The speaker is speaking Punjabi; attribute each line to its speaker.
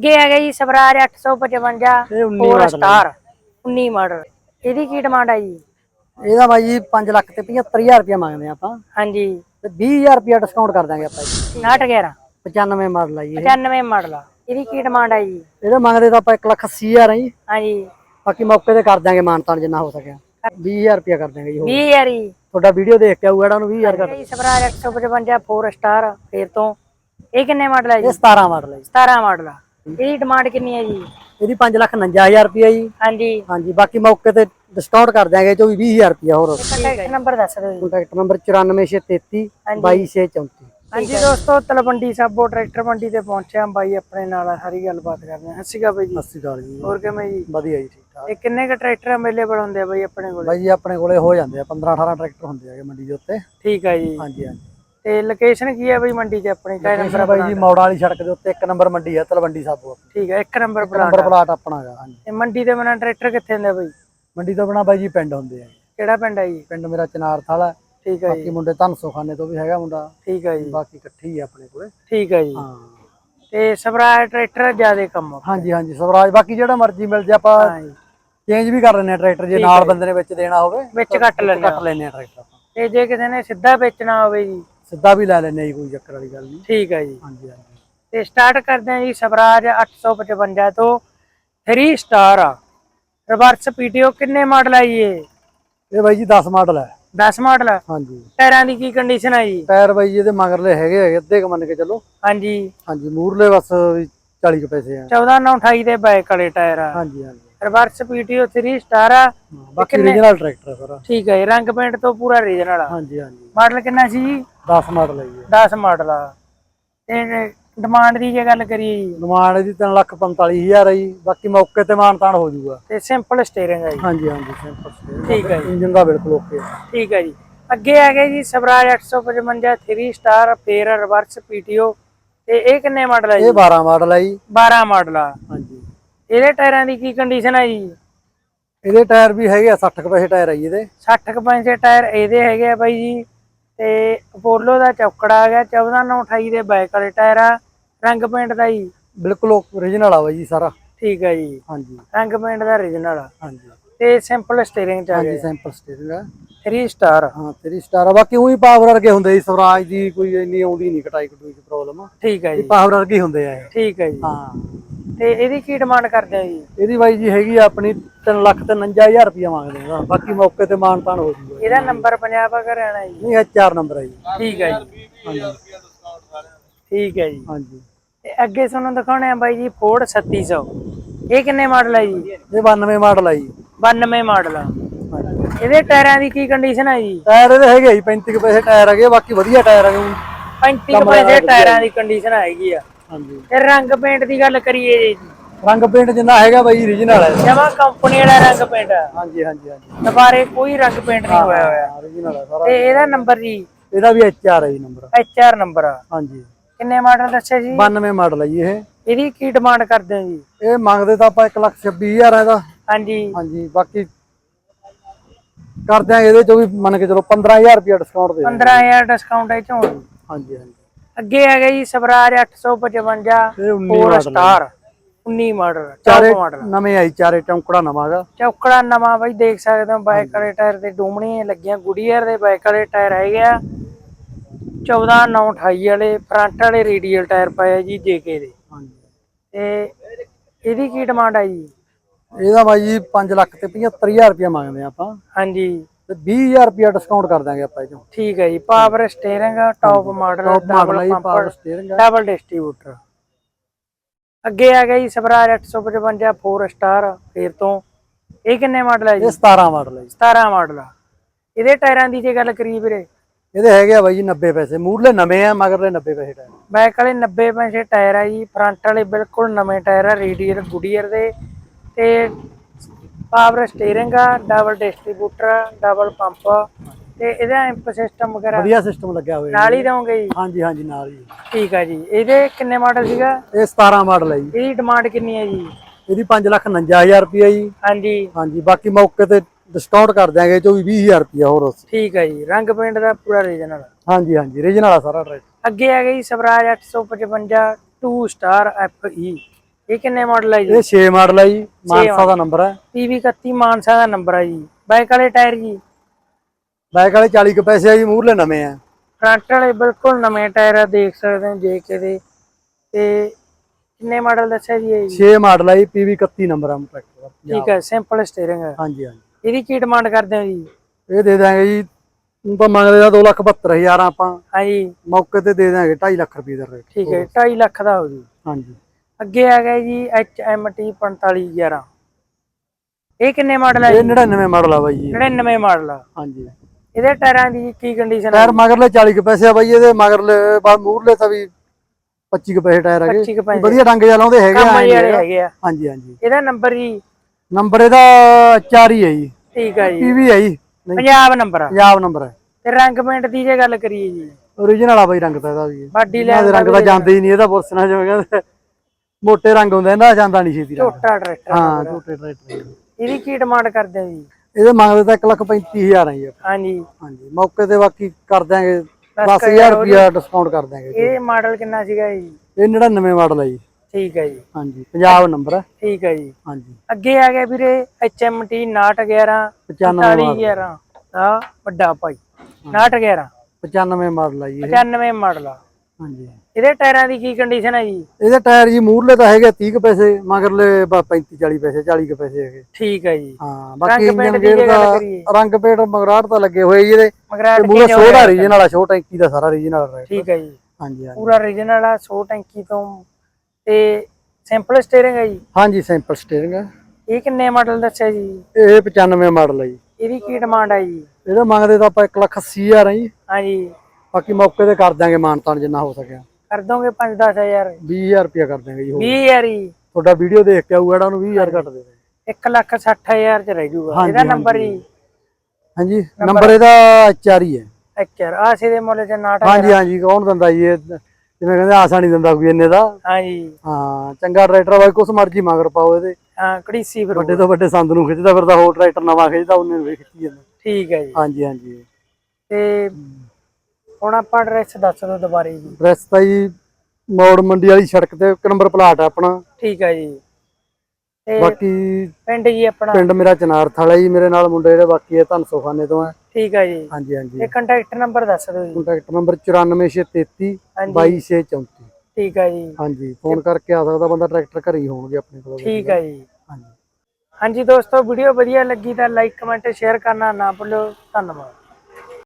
Speaker 1: ਅੱਗੇ ਹੈਗਾ ਜੀ ਸਵਰਾਜ 855
Speaker 2: ਇਹ 19
Speaker 1: 4
Speaker 2: ਮਾਡਲ
Speaker 1: ਸਟਾਰ 19 ਮਾਡਲ ਇਹਦੀ ਕੀ ਡਿਮਾਂਡ ਹੈ ਜੀ?
Speaker 2: ਇਹਦਾ ਬਾਈ ਜੀ 5 ਲੱਖ ਤੇ 75000 ਰੁਪਏ ਮੰਗਦੇ ਆ ਆਪਾਂ।
Speaker 1: ਹਾਂਜੀ।
Speaker 2: ਤੇ 20000 ਰੁਪਏ ਡਿਸਕਾਊਂਟ ਕਰ ਦਾਂਗੇ ਆਪਾਂ ਜੀ।
Speaker 1: 911
Speaker 2: 95 ਮਾਡਲ ਆ ਜੀ ਇਹ।
Speaker 1: 95 ਮਾਡਲ ਆ। ਇਹਦੀ ਕੀ ਡਿਮਾਂਡ ਹੈ ਜੀ?
Speaker 2: ਇਹਦੇ ਮੰਗਦੇ ਤਾਂ ਆਪਾਂ 1 ਲੱਖ 80000 ਆ ਜੀ।
Speaker 1: ਹਾਂਜੀ।
Speaker 2: ਬਾਕੀ ਮੌਕੇ ਤੇ ਕਰ ਦਾਂਗੇ ਮਾਨਤਾਨ ਜਿੰਨਾ ਹੋ ਸਕਿਆ। 20000 ਰੁਪਏ ਕਰ ਦਾਂਗੇ ਜੀ ਹੋਰ।
Speaker 1: 20000 ਜੀ
Speaker 2: ਤੁਹਾਡਾ ਵੀਡੀਓ ਦੇਖ ਕੇ ਆਊਗਾ ਇਹਨਾਂ ਨੂੰ 20000 ਕਰ
Speaker 1: ਇਹ ਸਵਰਾਜ 855 4 ਸਟਾਰ ਫੇਰ ਤੋਂ। ਇਹ ਕਿੰਨੇ ਮਾਡਲ ਹੈ
Speaker 2: ਇਹ
Speaker 1: ਜੀ
Speaker 2: 17 ਮਾਡਲ ਹੈ ਜੀ।
Speaker 1: 17 ਮਾਡਲ ਆ। ਇਹਦੀ ਡਿਮਾਂਡ ਕਿੰਨੀ ਹੈ ਜੀ?
Speaker 2: ਇਹਦੀ 5 ਲੱਖ 49000 ਰੁਪਏ ਜੀ।
Speaker 1: ਹਾਂਜੀ।
Speaker 2: ਹਾਂਜੀ ਬਾਕੀ ਮੌਕੇ ਤੇ ਡਿਸਕਾਊਂਟ ਕਰ ਦਾਂਗੇ ਜੋ ਵੀ 20000 ਰੁਪਏ ਹੋਰ।
Speaker 1: ਕੰਟੈਕਟ ਨੰਬਰ ਦੱਸ ਦਿਓ ਜੀ।
Speaker 2: ਕੰਟੈਕਟ ਨੰਬਰ 94633 22634
Speaker 1: ਹਾਂਜੀ। ਦੋਸਤੋ ਤਲਵੰਡੀ ਸਾਬੋ ਟਰੈਕਟਰ ਮੰਡੀ ਤੇ ਪਹੁੰਚਿਆ। ਬਾਈ ਆਪਣੇ ਨਾਲ ਸਾਰੀ ਗੱਲਬਾਤ ਕਰਦੇ ਹਾਂ। ਸਤਿ ਸ਼੍ਰੀ ਬਾਈ ਜੀ।
Speaker 2: ਸਤਿ ਸ਼੍ਰੀ ਅਕਾਲ ਜੀ।
Speaker 1: ਹੋਰ ਕਿਵੇਂ ਜੀ?
Speaker 2: ਵਧੀਆ ਜੀ ਠੀਕ ਠਾਕ।
Speaker 1: ਇਹ ਕਿੰਨੇ ਕ ਟਰੈਕਟਰ ਅਵੇਲੇਬਲ ਹੁੰਦੇ ਆ ਬਾਈ ਆਪਣੇ ਕੋਲ?
Speaker 2: ਬਾਈ ਜੀ ਆਪਣੇ ਕੋਲੇ ਹੋ ਜਾਂਦੇ ਆ। 15 18 ਟਰੈਕਟਰ ਹੁੰਦੇ ਹੈਗੇ ਮੰਡੀ ਦੇ ਉੱਤੇ।
Speaker 1: ਠੀਕ ਹੈ ਜੀ।
Speaker 2: ਹਾਂਜੀ ਹਾਂਜੀ।
Speaker 1: ਤੇ ਲੋਕੇਸ਼ਨ ਕੀ ਹੈ ਬਾਈ ਮੰਡੀ 'ਚ ਆਪਣੀ? ਕਾਇ ਨੰਬਰ
Speaker 2: ਬਾਈ ਜੀ ਮੌੜਾ ਵਾਲੀ ਸੜਕ ਦੇ ਉੱਤੇ ਇੱਕ ਨੰਬਰ ਮੰਡੀ ਹੈ ਤਲਵੰਡੀ ਸਾਬੋ
Speaker 1: ਠੀਕ ਹੈ ਇੱਕ ਨੰਬਰ ਪਲਾਟ
Speaker 2: ਨੰਬਰ ਪਲਾਟ ਆਪਣਾ ਹੈਗਾ ਹਾਂਜੀ।
Speaker 1: ਤੇ ਮੰਡੀ ਦੇ ਬਿਨਾਂ ਟਰੈਕਟਰ ਕਿੱਥੇ ਹੁੰਦੇ ਬਾਈ?
Speaker 2: ਮੰਡੀ ਤੋਂ ਬਣਾ ਬਾਈ ਜੀ ਪਿੰਡ ਹੁੰਦੇ ਆ
Speaker 1: ਕਿਹੜਾ ਪਿੰਡ ਹੈ ਜੀ?
Speaker 2: ਪਿੰਡ ਮੇਰਾ ਚਨਾਰ ਥਾਲਾ
Speaker 1: ਠੀਕ ਹੈ ਜੀ।
Speaker 2: ਬਾਕੀ ਮੁੰਡੇ ਧਨਸੋ ਖਾਨੇ ਤੋਂ ਵੀ ਹੈਗਾ ਮੁੰਡਾ।
Speaker 1: ਠੀਕ ਹੈ ਜੀ।
Speaker 2: ਬਾਕੀ ਇਕੱਠੇ ਹੀ ਆਪਣੇ ਕੋਲੇ।
Speaker 1: ਠੀਕ ਹੈ ਜੀ।
Speaker 2: ਹਾਂ।
Speaker 1: ਤੇ ਸਵਰਾਜ ਟਰੈਕਟਰ ਜਿਆਦੇ ਕੰਮ।
Speaker 2: ਹਾਂਜੀ ਹਾਂਜੀ ਸਵਰਾਜ। ਬਾਕੀ ਜਿਹੜਾ ਮਰਜ਼ੀ ਮਿਲ ਜੇ ਆਪਾਂ
Speaker 1: ਹਾਂ
Speaker 2: ਚੇਂਜ ਵੀ ਕਰ ਆ ਟਰੈਕਟਰ ਜੇ ਨਾਲ ਬੰਦੇ ਨੇ ਵਿੱਚ ਦੇਣਾ ਹੋਵੇ
Speaker 1: ਵਿੱਚ ਕੱਟ
Speaker 2: ਲੈਂਦੇ ਆ ਟਰੈਕਟਰ ਆਪਾਂ।
Speaker 1: ਤੇ ਜੇ ਕਿਸੇ ਨੇ ਸਿੱਧਾ ਵੇਚਣਾ ਹੋਵੇ ਜੀ
Speaker 2: ਸਿੱਧਾ ਵੀ ਲੈ ਜੀ ਕੋਈ ਚੱਕਰ ਵਾਲੀ ਗੱਲ ਨਹੀਂ।
Speaker 1: ਠੀਕ ਹੈ ਜੀ।
Speaker 2: ਹਾਂਜੀ ਹਾਂਜੀ।
Speaker 1: ਤੇ ਸਟਾਰਟ ਕਰਦੇ ਹਾਂ ਜੀ ਸਵਰਾਜ 855 ਤੋਂ। 3 ਸਟਾਰ ਆ। ਰਿਵਰਸ ਪੀਟੀਓ ਕਿੰਨੇ ਮਾਡਲ ਆ ਜੀ ਇਹ?
Speaker 2: ਇਹ ਬਾਈ ਜੀ 10 ਮਾਡਲ ਹੈ
Speaker 1: 10 ਮਾਡਲ ਆ।
Speaker 2: ਹਾਂਜੀ।
Speaker 1: ਟਾਇਰਾਂ ਦੀ ਕੀ ਕੰਡੀਸ਼ਨ ਆ ਜੀ?
Speaker 2: ਟਾਇਰ ਬਾਈ ਜੀ ਇਹਦੇ ਮਗਰਲੇ ਹੈਗੇ ਹੈਗੇ ਅੱਧੇ ਕ ਮੰਨ ਕੇ ਚੱਲੋ।
Speaker 1: ਹਾਂਜੀ।
Speaker 2: ਹਾਂਜੀ ਮੂਰਲੇ ਬਸ ਵੀ 40 ਕੁ ਪੈਸੇ ਆ।
Speaker 1: 14 9 28 ਦੇ ਬੈਕ ਵਾਲੇ ਟਾਇਰ ਆ।
Speaker 2: ਹਾਂਜੀ ਹਾਂਜੀ।
Speaker 1: ਰਿਵਰਸ ਪੀਟੀਓ 3 ਸਟਾਰ ਆ।
Speaker 2: ਹਾਂ, ਬਾਕੀ ਓਰੀਜਨਲ ਟਰੈਕਟਰ ਸਾਰਾ।
Speaker 1: ਠੀਕ ਹੈ ਜੀ, ਰੰਗ ਪੇਂਟ ਤੋਂ ਪੂਰਾ ਰੀਜਨਲ ਆ।
Speaker 2: ਹਾਂਜੀ ਹਾਂਜੀ।
Speaker 1: ਮਾਡਲ ਕਿੰਨਾ ਸੀ ਜੀ?
Speaker 2: 10 ਮਾਡਲ ਹੈ ਜੀ
Speaker 1: 10 ਮਾਡਲ ਆ। ਤੇ ਡਿਮਾਂਡ ਦੀ ਜੇ ਗੱਲ ਕਰੀਏ ਜੀ।
Speaker 2: ਡਿਮਾਂਡ ਇਹਦੀ 3 ਲੱਖ 45000 ਹੈ ਜੀ। ਬਾਕੀ ਮੌਕੇ ਤੇ ਮਾਨਤਾਨ ਹੋ ਜਾਊਗਾ।
Speaker 1: ਤੇ ਸਿੰਪਲ ਸਟੀਅਰਿੰਗ ਆ ਜੀ।
Speaker 2: ਹਾਂਜੀ ਹਾਂਜੀ ਸਿੰਪਲ
Speaker 1: ਠੀਕ ਹੈ ਜੀ।
Speaker 2: ਇੰਜਨ ਦਾ ਬਿਲਕੁਲ ਓਕੇ
Speaker 1: ਠੀਕ ਹੈ ਜੀ। ਅੱਗੇ ਆ ਗਏ ਜੀ ਸਵਰਾਜ 855 3 ਸਟਾਰ ਫੇਰ ਰਿਵਰਸ ਪੀਟੀਓ ਤੇ ਇਹ ਕਿੰਨੇ ਮਾਡਲ ਹੈ ਜੀ?
Speaker 2: ਇਹ 12 ਮਾਡਲ ਹੈ ਜੀ।
Speaker 1: 12 ਮਾਡਲ ਆ।
Speaker 2: ਹਾਂਜੀ।
Speaker 1: ਇਹਦੇ ਟਾਇਰਾਂ ਦੀ ਕੀ ਕੰਡੀਸ਼ਨ ਹੈ ਜੀ?
Speaker 2: ਇਹਦੇ ਟਾਇਰ ਵੀ ਹੈਗੇ ਆ 60 ਕੁ ਪੈਸੇ ਟਾਇਰ ਆ ਜੀ ਇਹਦੇ।
Speaker 1: 60 ਕੁ ਪੈਸੇ ਟਾਇਰ ਇਹਦੇ ਹੈਗੇ ਆ ਬਾਈ ਜੀ। ਤੇ ਅਪੋਲੋ ਦਾ ਚੌਕੜਾ ਆ ਗਿਆ 14 9 28 ਦੇ ਬੈਕ ਵਾਲੇ ਟਾਇਰ ਆ ਰੰਗ ਪੇਂਟ ਦਾ ਜੀ।
Speaker 2: ਬਿਲਕੁਲ ਓਰੀਜਨਲ ਆ ਬਾਈ ਜੀ ਸਾਰਾ।
Speaker 1: ਠੀਕ ਹੈ ਜੀ।
Speaker 2: ਹਾਂਜੀ।
Speaker 1: ਰੰਗ ਪੇਂਟ ਦਾ ਓਰੀਜਨਲ ਆ।
Speaker 2: ਹਾਂਜੀ।
Speaker 1: ਤੇ ਸਿੰਪਲ ਸਟੀਅਰਿੰਗ ਚ ਆ
Speaker 2: ਹਾਂਜੀ ਸਿੰਪਲ ਸਟੀਅਰਿੰਗ ਆ।
Speaker 1: 3 ਸਟਾਰ
Speaker 2: ਹਾਂ ਤੇਰੀ ਸਟਾਰ ਆ। ਬਾਕੀ ਉਹੀ ਪਾਵਰ ਵਰਗੇ ਹੁੰਦੇ ਜੀ ਸਵਰਾਜ ਦੀ ਕੋਈ ਇੰਨੀ ਆਉਂਦੀ ਨਹੀਂ ਕਟਾਈ ਕਟੂਈ ਦੀ ਪ੍ਰੋਬਲਮ
Speaker 1: ਠੀਕ ਹੈ ਜੀ।
Speaker 2: ਪਾਵਰ ਵਰਗੇ ਹੁੰਦੇ ਆ
Speaker 1: ਠੀਕ ਹੈ ਜੀ।
Speaker 2: ਹਾਂ।
Speaker 1: ਤੇ ਇਹਦੀ ਕੀ ਡਿਮਾਂਡ ਕਰਦੇ ਆ ਜੀ?
Speaker 2: ਇਹਦੀ ਬਾਈ ਜੀ ਹੈਗੀ ਆ ਆਪਣੀ 3 ਲੱਖ ਤੇ 59000 ਰੁਪਇਆ ਮੰਗਦੇ ਆ। ਬਾਕੀ ਮੌਕੇ ਤੇ ਮਾਨਤਾਨ ਹੋ ਜੂਗਾ।
Speaker 1: ਇਹਦਾ ਨੰਬਰ ਪੰਜਾਬ ਆ ਹਰਿਆਣਾ ਜੀ।
Speaker 2: ਨਹੀਂ ਇਹ ਚਾਰ ਨੰਬਰ ਹੈ ਜੀ।
Speaker 1: ਠੀਕ ਹੈ ਜੀ।
Speaker 2: ਹਾਂਜੀ
Speaker 1: ਠੀਕ ਹੈ ਜੀ।
Speaker 2: ਹਾਂਜੀ।
Speaker 1: ਤੇ ਅੱਗੇ ਤੁਹਾਨੂੰ ਦਿਖਾਉਣੇ ਆ ਬਾਈ ਜੀ ਫੋਰਡ 3600 ਇਹ ਕਿੰਨੇ ਮਾਡਲ ਹੈ ਜੀ?
Speaker 2: ਇਹ 92 ਮਾਡਲ ਆ ਜੀ।
Speaker 1: 92 ਮਾਡਲ ਆ। ਇਹਦੇ ਟਾਇਰਾਂ ਦੀ ਕੀ ਕੰਡੀਸ਼ਨ ਹੈ ਜੀ?
Speaker 2: ਟਾਇਰ ਇਹਦੇ ਹੈਗੇ ਜੀ 35 ਕੁ ਪੈਸੇ ਟਾਇਰ ਹੈਗੇ ਬਾਕੀ ਵਧੀਆ ਟਾਇਰ ਹੈਗੇ ਊਂ।
Speaker 1: 35 ਕੁ ਪੈਸੇ ਟਾਇਰਾਂ ਦੀ ਕੰਡੀਸ਼ਨ ਹੈਗੀ ਆ।
Speaker 2: ਹਾਂਜੀ।
Speaker 1: ਤੇ ਰੰਗ ਪੇਂਟ ਦੀ ਗੱਲ ਕਰੀਏ ਜੀ।
Speaker 2: ਰੰਗ ਪੇਂਟ ਜਿੰਨਾ ਹੈਗਾ ਬਾਈ ਓਰੀਜਨਲ ਹੈ।
Speaker 1: ਜਮਾ ਕੰਪਨੀ ਵਾਲਾ ਰੰਗ ਪੇਂਟ ਆ
Speaker 2: ਹਾਂਜੀ ਹਾਂਜੀ ਹਾਂਜੀ।
Speaker 1: ਦੁਬਾਰੇ ਕੋਈ ਰੰਗ ਪੇਂਟ ਨਹੀਂ ਹੋਇਆ ਹੋਇਆ।
Speaker 2: ਓਰੀਜਨਲ ਹੈ ਸਾਰਾ।
Speaker 1: ਤੇ ਇਹਦਾ ਨੰਬਰ ਜੀ?
Speaker 2: ਇਹਦਾ ਵੀ HR ਹੈ ਜੀ ਨੰਬਰ।
Speaker 1: HR ਨੰਬਰ ਆ।
Speaker 2: ਹਾਂਜੀ।
Speaker 1: ਕਿੰਨੇ ਮਾਡਲ ਦੱਸਿਆ ਜੀ?
Speaker 2: 92 ਮਾਡਲ ਹੈ ਜੀ ਇਹ।
Speaker 1: ਇਹਦੀ ਕੀ ਡਿਮਾਂਡ ਕਰਦੇ ਹੋ ਜੀ?
Speaker 2: ਇਹ ਮੰਗਦੇ ਤਾਂ ਆਪਾਂ 1 ਲੱਖ 26000 ਇਹਦਾ।
Speaker 1: ਹਾਂਜੀ।
Speaker 2: ਹਾਂਜੀ ਬਾਕੀ ਕਰ ਦਿਆਂਗੇ ਇਹਦੇ ਚੋਂ ਵੀ ਮੰਨ ਕੇ ਚਲੋ 15000 ਰੁਪਏ ਡਿਸਕਾਊਂਟ ਦੇ ਦਿਆਂਗੇ।
Speaker 1: 15000 ਡਿਸਕਾਊਂਟ ਹੈ ਝੋਂ
Speaker 2: ਹਾਂਜੀ ਹਾਂਜੀ।
Speaker 1: ਅੱਗੇ ਆ ਗਿਆ ਜੀ ਸਵਰਾਜ 855
Speaker 2: ਇਹ 19
Speaker 1: 4
Speaker 2: ਮਾਡਲ
Speaker 1: ਸਟਾਰ 19 ਮਾਡਲ
Speaker 2: ਚਾਰੇ
Speaker 1: ਮਾਡਲ
Speaker 2: ਨਵੇਂ ਆਈ ਚਾਰੇ ਚੌਂਕੜਾ ਨਵਾਂ ਗਾ।
Speaker 1: ਚੌਕੜਾ ਨਵਾਂ ਬਾਈ ਦੇਖ ਸਕਦੇ ਹੋ ਬਾਈਕ ਵਾਲੇ ਟਾਇਰ ਤੇ ਡੂਮਣੀਆਂ ਲੱਗੀਆਂ ਗੁਡੀਅਰ ਦੇ ਬਾਈਕ ਵਾਲੇ ਟਾਇਰ ਹੈਗੇ ਆ। 14 9 28 ਵਾਲੇ ਫਰੰਟ ਵਾਲੇ ਰੇਡੀਅਲ ਟਾਇਰ ਪਏ ਆ ਜੀ ਜੇਕੇ ਦੇ। ਤੇ ਇਹਦੀ ਕੀ ਡਿਮਾਂਡ ਜੀ?
Speaker 2: ਇਹਦਾ ਬਾਈ ਜੀ 5 ਲੱਖ ਤੇ 75000 ਰੁਪਏ ਮੰਗਦੇ ਆ ਆਪਾਂ।
Speaker 1: ਹਾਂਜੀ।
Speaker 2: ਤੇ 20000 ਰੁਪਏ ਡਿਸਕਾਊਂਟ ਕਰ ਦਾਂਗੇ ਆਪਾਂ ਇਹ ਚੋਂ।
Speaker 1: ਠੀਕ ਹੈ ਜੀ power steering top model
Speaker 2: top model ਹੈ ਜੀ ਪਾਵਰ ਸਟੀਅਰਿੰਗ
Speaker 1: ਡਬਲ ਡਿਸਟ੍ਰੀਬਿਊਟਰ ਅੱਗੇ ਆ ਗਿਆ ਜੀ ਸਵਰਾਜ 855 4 ਸਟਾਰ ਫੇਰ ਤੋਂ। ਇਹ ਕਿੰਨੇ ਮਾਡਲ ਹੈ ਜੀ?
Speaker 2: ਇਹ 17 ਮਾਡਲ ਹੈ ਜੀ।
Speaker 1: 17 ਮਾਡਲ ਆ। ਇਹਦੇ ਟਾਇਰਾਂ ਦੀ ਜੇ ਗੱਲ ਕਰੀਏ ਵੀਰੇ।
Speaker 2: ਇਹਦੇ ਹੈਗੇ ਆ ਬਾਈ ਜੀ 90 ਪੈਸੇ। ਮੂਰਲੇ ਨਵੇਂ ਆ ਮਗਰਲੇ 90 ਪੈਸੇ ਟਾਇਰ।
Speaker 1: ਬੈਕ ਵਾਲੇ 90 ਪੈਸੇ ਟਾਇਰ ਆ ਜੀ। ਫਰੰਟ ਵਾਲੇ ਬਿਲਕੁਲ ਨਵੇਂ ਟਾਇਰ ਆ ਰੇਡੀਅਰ ਗੁਡੀਅਰ ਦੇ। ਤੇ ਪਾਵਰ ਸਟੀਅਰਿੰਗ ਆ ਡਬਲ ਡਿਸਟ੍ਰੀਬਿਊਟਰ ਡਬਲ ਪੰਪ ਤੇ ਇਹਦਾ ਇੰਪ ਸਿਸਟਮ ਵਗੈਰਾ
Speaker 2: ਵਧੀਆ ਸਿਸਟਮ ਲੱਗਿਆ ਹੋਇਆ
Speaker 1: ਨਾਲ ਹੀ ਦਵੋਗੇ ਜੀ?
Speaker 2: ਹਾਂਜੀ ਹਾਂਜੀ ਨਾਲ ਹੀ।
Speaker 1: ਠੀਕ ਆ ਜੀ। ਇਹਦੇ ਕਿੰਨੇ ਮਾਡਲ ਸੀਗਾ?
Speaker 2: ਇਹ 17 ਮਾਡਲ ਹੈ ਜੀ।
Speaker 1: ਇਹਦੀ ਡਿਮਾਂਡ ਕਿੰਨੀ ਹੈ ਜੀ?
Speaker 2: ਇਹਦੀ 5 ਲੱਖ 59000 ਰੁਪਏ ਜੀ।
Speaker 1: ਹਾਂਜੀ।
Speaker 2: ਹਾਂਜੀ ਬਾਕੀ ਮੌਕੇ ਤੇ ਡਿਸਕਾਊਂਟ ਕਰ ਦਿਆਂਗੇ ਇਹ ਚੋਂ ਵੀ 20000 ਰੁਪਏ ਹੋਰ ਉਸ
Speaker 1: ਠੀਕ ਹੈ ਜੀ। ਰੰਗ ਪੇਂਟ ਦਾ ਪੂਰਾ ਰੀਜਨਲ
Speaker 2: ਹਾਂਜੀ ਹਾਂਜੀ ਓਰੀਜਨਲ ਆ ਸਾਰਾ
Speaker 1: ਅੱਗੇ ਆ ਗਈ ਸਵਰਾਜ 855 2 ਸਟਾਰ FE ਇਹ ਕਿੰਨੇ ਮਾਡਲ ਹੈ ਜੀ?
Speaker 2: ਇਹ 6 ਮਾਡਲ ਹੈ ਜੀ ਮਾਨਸਾ ਦਾ ਨੰਬਰ ਹੈ
Speaker 1: ਪੀਵੀ 31 ਮਾਨਸਾ ਦਾ ਨੰਬਰ ਹੈ ਜੀ। ਬਾਈਕ ਵਾਲੇ ਟਾਇਰ ਜੀ?
Speaker 2: ਬਾਈਕ ਵਾਲੇ 40 ਕੁ ਪੈਸੇ ਆ ਜੀ ਮੂਹਰਲੇ ਨਵੇਂ ਆ।
Speaker 1: ਫਰੰਟ ਵਾਲੇ ਬਿਲਕੁਲ ਨਵੇਂ ਟਾਇਰ ਆ ਦੇਖ ਸਕਦੇ ਹੋ ਜੇਕੇ ਦੇ ਤੇ ਕਿੰਨੇ ਮਾਡਲ ਦੱਸਿਆ ਜੀ ਇਹ ਜੀ?
Speaker 2: 6 ਮਾਡਲ ਹੈ ਜੀ PV 31 ਨੰਬਰ ਆ ਟਰੈਕਟਰ ਦਾ
Speaker 1: ਠੀਕ ਹੈ ਸਿੰਪਲ ਸਟੀਅਰਿੰਗ ਹੈ
Speaker 2: ਹਾਂਜੀ ਹਾਂਜੀ।
Speaker 1: ਇਹਦੀ ਕੀ ਡਿਮਾਂਡ ਕਰਦੇ ਹੋ ਜੀ?
Speaker 2: ਇਹ ਦੇ ਦਾਂਗੇ ਜੀ ਉਹ ਤਾਂ ਮੰਗਦੇ ਆ 272000 ਆਪਾਂ।
Speaker 1: ਹਾਂਜੀ।
Speaker 2: ਮੌਕੇ ਤੇ ਦੇ ਦਾਂਗੇ 2.5 ਲੱਖ ਰੁਪਏ ਦਾ ਰੇਟ
Speaker 1: ਠੀਕ ਹੈ 2.5 ਲੱਖ ਦਾ ਹੋ ਜੀ।
Speaker 2: ਹਾਂਜੀ।
Speaker 1: ਅੱਗੇ ਆ ਗਿਆ ਜੀ HMT 4511 ਇਹ ਕਿੰਨੇ ਮਾਡਲ ਹੈ
Speaker 2: ਇਹ
Speaker 1: ਜੀ
Speaker 2: 99 ਮਾਡਲ ਆ ਬਾਈ ਜੀ।
Speaker 1: 99 ਮਾਡਲ ਆ।
Speaker 2: ਹਾਂਜੀ।
Speaker 1: ਇਹਦੇ ਟਾਇਰਾਂ ਦੀ ਕੀ ਕੰਡੀਸ਼ਨ ਹੈ
Speaker 2: ਟਾਇਰ ਮਗਰਲੇ 40 ਕੁ ਪੈਸੇ ਆ ਬਾਈ ਇਹਦੇ ਮਗਰਲੇ ਬਾ ਮੂਹਰਲੇ ਤਾਂ ਵੀ 25 ਕੁ ਪੈਸੇ ਟਾਇਰ ਹੈਗੇ।
Speaker 1: 25 ਕੁ ਪੈਸੇ।
Speaker 2: ਵਧੀਆ ਡੰਗ ਜਿਹਾ ਲਾਉਂਦੇ ਹੈਗੇ ਆ
Speaker 1: ਵਾਲੇ ਹੈਗੇ ਆ।
Speaker 2: ਹਾਂਜੀ ਹਾਂਜੀ।
Speaker 1: ਇਹਦਾ ਨੰਬਰ ਜੀ?
Speaker 2: ਨੰਬਰ ਇਹਦਾ 4 ਹੀ ਹੈ ਜੀ।
Speaker 1: ਠੀਕ ਹੈ ਜੀ।
Speaker 2: PV ਹੈ ਜੀ।
Speaker 1: ਪੰਜਾਬ ਨੰਬਰ ਆ।
Speaker 2: ਪੰਜਾਬ ਨੰਬਰ ਹੈ।
Speaker 1: ਤੇ ਰੰਗ ਪੇਂਟ ਦੀ ਜੇ ਗੱਲ ਕਰੀਏ ਜੀ।
Speaker 2: ਓਰੀਜਨਲ ਆ ਬਾਈ ਰੰਗ ਤਾਂ ਇਹਦਾ ਵੀ
Speaker 1: ਬਾਡੀ
Speaker 2: ਦਾ ਰੰਗ ਤਾਂ ਜਾਂਦੇ ਹੀ ਨਹੀਂ ਇਹਦਾ ਬੁਰਸਣਾ ਜਿਵੇਂ ਕਹਿੰਦੇ। ਮੋਟੇ ਰੰਗ ਹੁੰਦੇ ਇਹਨਾਂ ਦਾ ਜਾਂਦਾ ਨਹੀਂ ਛੇਤੀ ਰੰਗ।
Speaker 1: ਛੋਟਾ ਟਰੈਕਟਰ
Speaker 2: ਹਾਂ ਛੋਟੇ ਟਰੈਕਟਰ
Speaker 1: ਇਹਦੀ ਕੀ ਡਿਮਾਂਡ ਕਰਦੇ ਜੀ?
Speaker 2: ਇਹਦੇ ਮੰਗਦੇ ਤਾਂ 135000 ਆ ਜੀ।
Speaker 1: ਹਾਂਜੀ।
Speaker 2: ਹਾਂਜੀ ਮੌਕੇ ਤੇ ਬਾਕੀ ਕਰ
Speaker 1: ਦਸ
Speaker 2: 10000 ਰੁਪਿਆ ਡਿਸਕਾਊਂਟ ਕਰ ਦਿਆਂਗੇ।
Speaker 1: ਇਹ ਮਾਡਲ ਕਿੰਨਾ ਸੀਗਾ ਜੀ?
Speaker 2: ਇਹ 99 ਮਾਡਲ ਹੈ ਜੀ।
Speaker 1: ਠੀਕ ਹੈ ਜੀ।
Speaker 2: ਹਾਂਜੀ ਪੰਜਾਬ ਨੰਬਰ ਹੈ
Speaker 1: ਠੀਕ ਹੈ ਜੀ।
Speaker 2: ਹਾਂਜੀ।
Speaker 1: ਅੱਗੇ ਆ ਗਿਆ ਵੀਰੇ HMT 911
Speaker 2: 95
Speaker 1: 4511 ਦਾ ਵੱਡਾ ਭਾਈ। 911
Speaker 2: 95 ਮਾਡਲ ਹੈ ਜੀ ਇਹ।
Speaker 1: 95 ਮਾਡਲ ਆ।
Speaker 2: ਹਾਂਜੀ।
Speaker 1: ਇਹਦੇ ਟਾਇਰਾਂ ਦੀ ਕੀ ਕੰਡੀਸ਼ਨ ਹੈ ਜੀ?
Speaker 2: ਇਹਦੇ ਟਾਇਰ ਜੀ ਮੂਰਲੇ ਤਾਂ ਹੈਗੇ 30 ਕੁ ਪੈਸੇ ਮਗਰਲੇ 35 40 ਪੈਸੇ 40 ਕੁ ਪੈਸੇ ਹੈਗੇ।
Speaker 1: ਠੀਕ ਹੈ ਜੀ।
Speaker 2: ਹਾਂ ਬਾਕੀ ਇੰਜਨ ਗੇਅਰ ਦਾ। ਰੰਗ ਪੇਂਟ ਮਗਰਾਟ ਤਾਂ ਲੱਗੇ ਹੋਏ ਜੀ ਇਹਦੇ।
Speaker 1: ਮਗਰਾਟ
Speaker 2: ਮੂਰੇ ਸੋਡਾ ਰੀਜਨ ਵਾਲਾ ਛੋਟਾ ਟੈਂਕੀ ਦਾ ਸਾਰਾ ਰੀਜਨ ਵਾਲਾ
Speaker 1: ਠੀਕ ਹੈ ਜੀ।
Speaker 2: ਹਾਂਜੀ ਹਾਂਜੀ।
Speaker 1: ਪੂਰਾ ਰੀਜਨਲ ਆ 100 ਟੈਂਕੀ ਤੋਂ। ਤੇ ਸਿੰਪਲ ਸਟੀਅਰਿੰਗ ਹੈ ਜੀ?
Speaker 2: ਹਾਂਜੀ ਸਿੰਪਲ ਸਟੀਅਰਿੰਗ ਹੈ
Speaker 1: ਇਹ ਕਿੰਨੇ ਮਾਡਲ ਦੱਸਿਆ ਜੀ?
Speaker 2: ਇਹ 95 ਮਾਡਲ ਹੈ ਜੀ।
Speaker 1: ਇਹਦੀ ਕੀ ਡਿਮਾਂਡ ਹੈ ਜੀ?
Speaker 2: ਇਹਦਾ ਮੰਗਦੇ ਤਾਂ ਆਪਾਂ 180000 ਹੈ ਜੀ।
Speaker 1: ਹਾਂਜੀ।
Speaker 2: ਬਾਕੀ ਮੌਕੇ ਤੇ ਕਰ ਦਾਂਗੇ ਮਾਨਤਾਨ ਜਿੰਨਾ ਹੋ ਸਕਿਆ।
Speaker 1: ਕਰ ਦੋਗੇ 5-10000
Speaker 2: 20000 ਰੁਪਿਆ ਕਰ ਦਾਂਗੇ ਜੀ ਹੋਰ।
Speaker 1: 20000 ਹੀ।
Speaker 2: ਤੁਹਾਡਾ ਵੀਡੀਓ ਦੇਖ ਕੇ ਆਊਗਾ ਉਹਨੂੰ 20000 ਘੱਟ ਦੇ ਦਾਂਗੇ
Speaker 1: 1 ਲੱਖ 60000 ਚ ਰਹਿ ਜੂਗਾ।
Speaker 2: ਹਾਂਜੀ,
Speaker 1: ਇਹਦਾ ਨੰਬਰ ਜੀ
Speaker 2: ਹਾਂਜੀ ਨੰਬਰ ਇਹਦਾ 4 ਹੀ ਹੈ।
Speaker 1: ਐਚਆਰ ਆ ਦੇ ਮੁੱਲ ਚ ਨਾਟਕ
Speaker 2: ਹਾਂਜੀ ਹਾਂਜੀ ਕੌਣ ਦਿੰਦਾ ਜੀ ਇਹ? ਜਿਵੇਂ ਕਹਿੰਦੇ ਆਸਾ ਨਹੀਂ ਦਿੰਦਾ ਕੋਈ ਇੰਨੇ ਦਾ।
Speaker 1: ਹਾਂਜੀ।
Speaker 2: ਹਾਂ ਚੰਗਾ ਟਰੈਕਟਰ ਬਾਈ ਕੁਛ ਮਰਜ਼ੀ ਮਗਰ ਪਾਓ ਇਹਦੇ।
Speaker 1: ਹਾਂ ਕੜੀਸੀ ਫਿਰ
Speaker 2: ਵੱਡੇ ਤੋਂ ਵੱਡੇ ਸੰਦ ਨੂੰ ਖਿੱਚਦਾ ਫਿਰਦਾ ਹੋਰ ਟਰੈਕਟਰ ਨਵਾਂ ਖਿੱਚਦਾ ਉਹਨੇ ਵੀ ਖਿੱਚੀ ਜਾਂਦਾ
Speaker 1: ਠੀਕ ਹੈ ਜੀ।
Speaker 2: ਹਾਂਜੀ ਹਾਂਜੀ।
Speaker 1: ਤੇ ਹੁਣ ਆਪਾਂ ਐਡਰੈਸ ਦੱਸ ਦਿਓ ਦੁਬਾਰੇ ਜੀ।
Speaker 2: ਪ੍ਰੈਸ ਤਾਂ ਜੀ ਮੋੜ ਮੰਡੀ ਵਾਲੀ ਸੜਕ ਤੇ ਇੱਕ ਨੰਬਰ ਪਲਾਟ ਆ ਆਪਣਾ।
Speaker 1: ਠੀਕ ਹੈ ਜੀ। ਤੇ
Speaker 2: ਬਾਕੀ
Speaker 1: ਪਿੰਡ ਜੀ ਆਪਣਾ?
Speaker 2: ਪਿੰਡ ਮੇਰਾ ਚਨਾਰ ਥਾਲਾ ਜੀ ਮੇਰੇ ਨਾਲ ਮੁੰਡੇ ਜਿਹੜੇ ਬਾਕੀ ਇਹ ਧਨ ਸੋਖਾਨੇ ਤੋਂ ਆ।
Speaker 1: ਠੀਕ ਹੈ ਜੀ।
Speaker 2: ਹਾਂਜੀ ਹਾਂਜੀ।
Speaker 1: ਤੇ ਕੰਟੈਕਟ ਨੰਬਰ ਦੱਸ ਦਿਓ ਜੀ।
Speaker 2: ਕੰਟੈਕਟ ਨੰਬਰ 94633
Speaker 1: ਹਾਂਜੀ।
Speaker 2: 22634
Speaker 1: ਠੀਕ ਹੈ ਜੀ।
Speaker 2: ਹਾਂਜੀ ਫੋਨ ਕਰਕੇ ਆ ਸਕਦਾ ਬੰਦਾ ਟਰੈਕਟਰ ਘਰੇ ਹੀ ਹੋਣਗੇ ਆਪਣੇ ਕੋਲ।
Speaker 1: ਠੀਕ ਹੈ ਜੀ।
Speaker 2: ਹਾਂਜੀ।
Speaker 1: ਹਾਂਜੀ ਦੋਸਤੋ ਵੀਡੀਓ ਵਧੀਆ ਲੱਗੀ ਤਾਂ ਲਾਈਕ ਕਮੈਂਟ ਸ਼ੇਅਰ ਕਰਨਾ ਨਾ ਭੁੱਲੋ। ਧੰਨਵਾਦ।